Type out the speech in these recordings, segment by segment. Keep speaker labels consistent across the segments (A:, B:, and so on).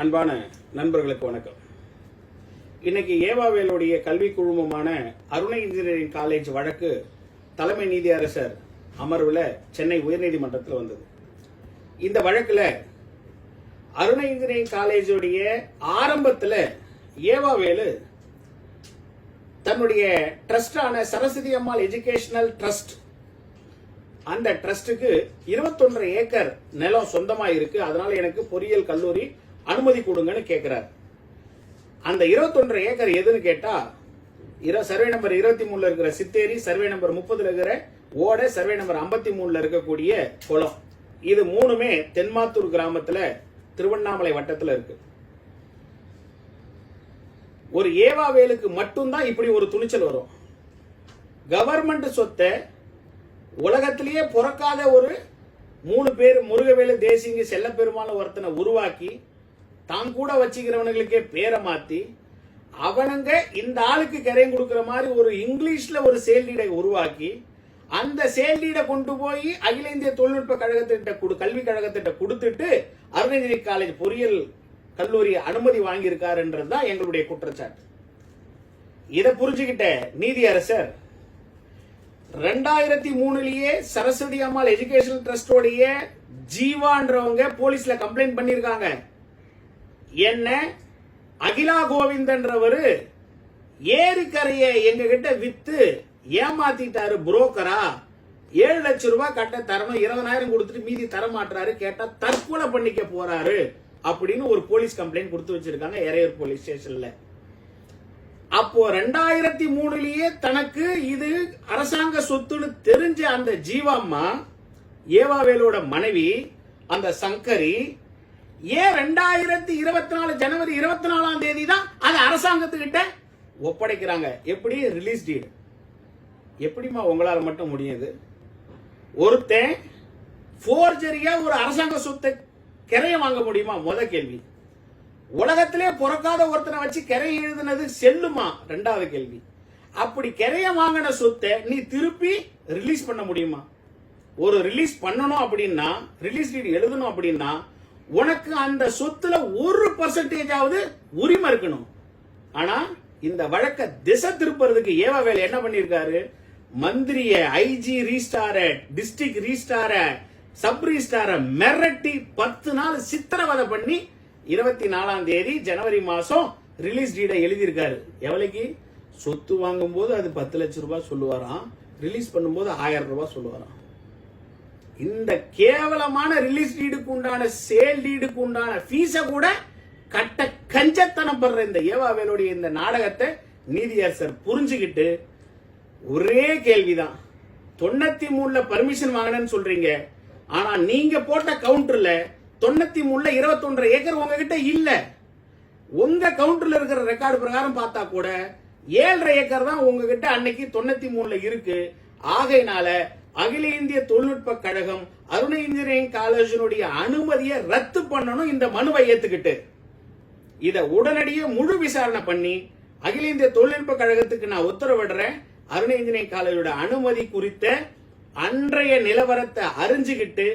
A: அன்பான நண்பர்களுக்கு வணக்கம். இன்னைக்கு ஏவாவேலுடைய கல்வி குழுமமான அருணை இன்ஜினியரிங் காலேஜ் வழக்கு தலைமை நீதியரசர் அமர்வில் சென்னை உயர்நீதிமன்றத்தில் வந்தது. இந்த வழக்கில் அருணை இன்ஜினியரிங் காலேஜுடைய ஆரம்பத்தில் ஏவாவேலு தன்னுடைய ட்ரஸ்டான சரஸ்வதி அம்மாள் எஜுகேஷனல் ட்ரஸ்ட் அந்த ட்ரஸ்ட்டுக்கு இருபத்தொன்று ஏக்கர் நிலம் சொந்தமாக இருக்கு. அதனால எனக்கு பொறியியல் கல்லூரி அனுமதி கொடுங்கன்னு கேட்கிறார் அந்த 21 ஏக்கர் எதுன்னு கேட்டா இரு சர்வே நம்பர் இருபத்தி மூணுல இருக்கிற சித்தேரி சர்வே நம்பர் முப்பதுல இருக்கிற ஓடை சர்வே நம்பர் 53 மூணுல இருக்கக்கூடிய குளம். இது மூணுமே தென்மாத்தூர் கிராமத்துல திருவண்ணாமலை வட்டத்துல இருக்கு. ஒரு ஏவாவேலுக்கு மட்டும்தான் இப்படி ஒரு துணிச்சல் வரும். கவர்மெண்ட் சொத்தை உலகத்திலேயே பிறக்காத ஒரு மூணு பேர் முருகவேலு தேசிங்க செல்லப்பெருமான ஒருத்தனை உருவாக்கி தான் கூட வச்சுக்கிறவனுங்களுக்கே பேரை மாத்தி அவனுங்க இந்த ஆளுக்கு கரையும் கொடுக்குற மாதிரி ஒரு இங்கிலீஷ்ல ஒரு செயல்நீடை உருவாக்கி அந்த செயல்நீடை கொண்டு போய் அகில இந்திய தொழில்நுட்ப கழகத்திட்ட கொடு- கல்வி கழகத்திட்ட கொடுத்துட்டு அருணகிரி காலேஜ் பொறியியல் கல்லூரி அனுமதி வாங்கியிருக்காருன்றது தான் எங்களுடைய குற்றச்சாட்டு. இதை புரிஞ்சுக்கிட்ட நீதியரசர் ரெண்டாயிரத்தி மூணுலயே சரஸ்வதி அம்மாள் எஜுகேஷன் ட்ரஸ்டோடைய ஜீவான்றவங்க போலீஸ்ல கம்ப்ளைண்ட் பண்ணியிருக்காங்க. என்ன? அகிலா கோவிந்தன்றவர் ஏரிக்கரையை எங்ககிட்ட வித்து ஏமாத்திட்டாரு புரோக்கரா? ஏழு லட்சம் ரூபாய் கட்ட தரணும் இருபதாயிரம் கொடுத்துட்டு மீதி தர மாட்டாரு கேட்டா தற்கொலை பண்ணிக்க போறாரு அப்படின்னு ஒரு போலீஸ் கம்ப்ளைண்ட் கொடுத்து வச்சிருக்காங்க எரையூர் போலீஸ் ஸ்டேஷன்ல. அப்போ ரெண்டாயிரத்தி மூணுலயே தனக்கு இது அரசாங்க சொத்துன்னு தெரிஞ்ச அந்த ஜீவாம்மா ஏவாவேலோட மனைவி அந்த சங்கரி ஏன் ரெண்டாயிரத்தி இருபத்தி நாலு ஜனவரி இருபத்தி நாலாம் தேதி தான் அதை அரசாங்கத்துக்கிட்ட ஒப்படைக்கிறாங்க? எப்படி? ரிலீஸ் டீடு எப்படிம்மா உங்களால் மட்டும் முடியுது? ஒருத்தன் ஃபோர்ஜரியா ஒரு அரசாங்க சொத்தை கிரைய வாங்க முடியுமா? முத கேள்வி. உலகத்திலே பிறக்காத ஒருத்தனை வச்சு கிரை எழுதுனது செல்லுமா? ரெண்டாவது கேள்வி. அப்படி கிரைய வாங்கின சொத்தை நீ திருப்பி ரிலீஸ் பண்ண முடியுமா? ஒரு ரிலீஸ் பண்ணணும் அப்படின்னா ரிலீஸ் டீட் எழுதணும் அப்படின்னா உனக்கு அந்த சொத்துல ஒரு பர்சன்டேஜ் ஆவது உரிமை இருக்கணும். ஆனா இந்த வழக்க திசை திருப்புறதுக்கு ஏவா வேலை என்ன பண்ணிருக்காரு? மந்திரிய IG registrar district registrar sub registrar மிரட்டி பத்து நாள் சித்திரவதை பண்ணி இருபத்தி நாலாம் தேதி ஜனவரி மாசம் ரிலீஸ் டீடை எழுதியிருக்காரு. எவ்வளவுக்கு? சொத்து வாங்கும் போது அது பத்து லட்சம் ரூபாய் சொல்லுவாராம். ரிலீஸ் பண்ணும்போது ஆயிரம் ரூபாய் சொல்லுவாராம். இந்த கேவலமான ரிலீஸ் டீடுக்கு உண்டான சேல் டீடுக்கு உண்டான ஃபீஸை கூட கட்ட கஞ்சத்தனம் படுற இந்த ஏவாவேலுடைய இந்த நாடகத்தை நீதியரசர் புரிஞ்சுக்கிட்டு ஒரே கேள்விதான். தொண்ணூத்தி மூணுல பர்மிஷன் வாங்கினேன்னு சொல்றீங்க. ஆனா நீங்க போட்ட கவுண்டர்ல தொண்ணூத்தி மூணுல இருபத்தொன்றரை ஏக்கர் உங்ககிட்ட இல்ல. உங்க கவுண்டர்ல இருக்கிற ரெக்கார்டு பிரகாரம் பார்த்தா கூட ஏழரை ஏக்கர் தான் உங்ககிட்ட அன்னைக்கு தொண்ணூத்தி மூணுல இருக்கு. ஆகையினால அகில இந்திய தொழில்நுட்ப கழகம் அருண இன்ஜினியரிங் காலேஜினுடைய அனுமதியை ரத்து பண்ணணும் இந்த மனுவை ஏத்துக்கிட்டு. இத உடனடியே முழு விசாரணை பண்ணி அகில இந்திய தொழில்நுட்ப கழகத்துக்கு நான் உத்தரவிடுறேன். அருண இன்ஜினியரிங் காலேஜோட அனுமதி குறித்த அன்றைய நிலவரத்தை அறிஞ்சுக்கிட்டு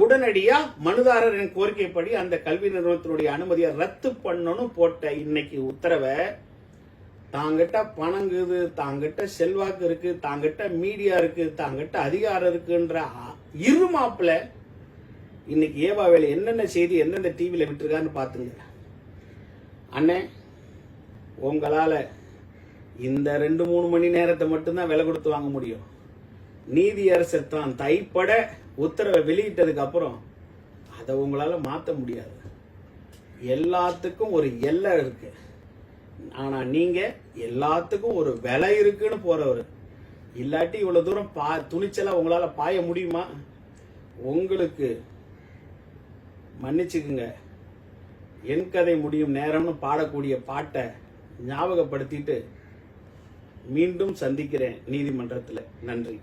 A: உடனடியா மனுதாரரின் கோரிக்கைப்படி அந்த கல்வி நிறுவனத்தினுடைய அனுமதியை ரத்து பண்ணணும் போட்ட இன்னைக்கு உத்தரவை தாங்கிட்ட பணங்குது தாங்கிட்ட செல்வாக்கு இருக்கு தாங்கிட்ட மீடியா இருக்கு தாங்கிட்ட அதிகாரம் இருக்குன்ற அ- இருமாப்புல இன்னைக்கு ஏவாவேல என்னென்ன செய்தி எந்தெந்த டிவியில் விட்டுருக்கான்னு பார்த்துங்க அண்ணே உங்களால் இந்த ரெண்டு மூணு மணி நேரத்தை மட்டும்தான் விலை கொடுத்து வாங்க முடியும். நீதியரசர் தான் தைப்பட உத்தரவை வெளியிட்டதுக்கு அப்புறம் அதை உங்களால் மாற்ற முடியாது. எல்லாத்துக்கும் ஒரு எல்லை இருக்குது ஆனால் நீங்கள் எல்லாத்துக்கும் ஒரு விலை இருக்குன்னு போகிறவர் இல்லாட்டி இவ்வளோ தூரம் பா துணிச்சலாக உங்களால் பாய முடியுமா? உங்களுக்கு மன்னிச்சுக்குங்க. என் கதை முடியும் நேரம்னு பாடக்கூடிய பாட்டை ஞாபகப்படுத்திட்டு மீண்டும் சந்திக்கிறேன் நீதிமன்றத்தில். நன்றி.